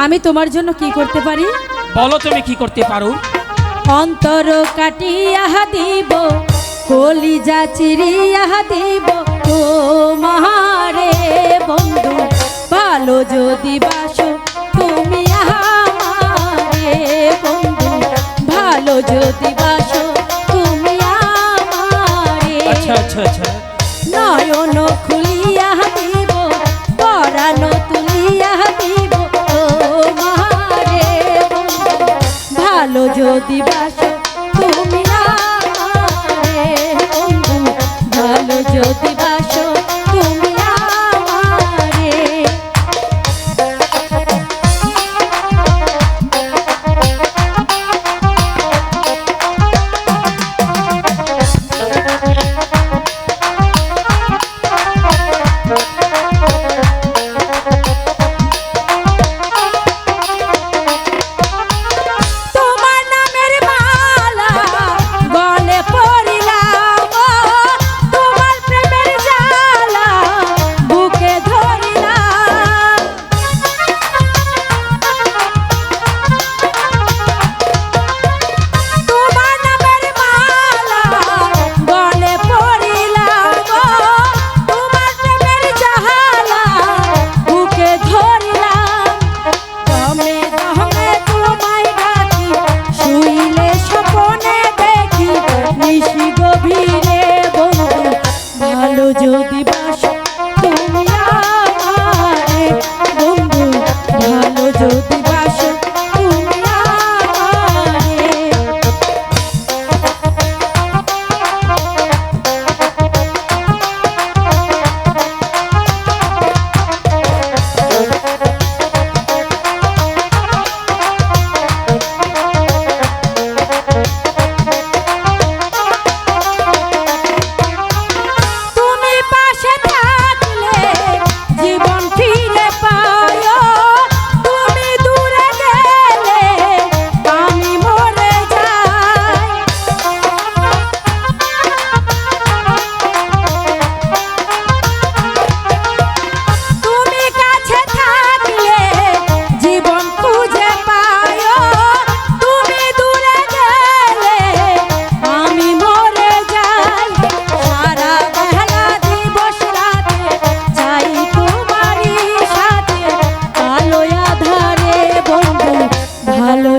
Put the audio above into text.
আমি তোমার জন্য কি করতে পারি? বলো তুমি কি করতে পারো? অন্তর কাটিয়া দিব কলিজা চিরিয়া দিব তোমারে বন্ধু ভালো যদি বাসো তুমি আমারে বন্ধু ভালো যদি বাসো তুমি আমারে আচ্ছা আচ্ছা আচ্ছা। নয়ন খুলে activa.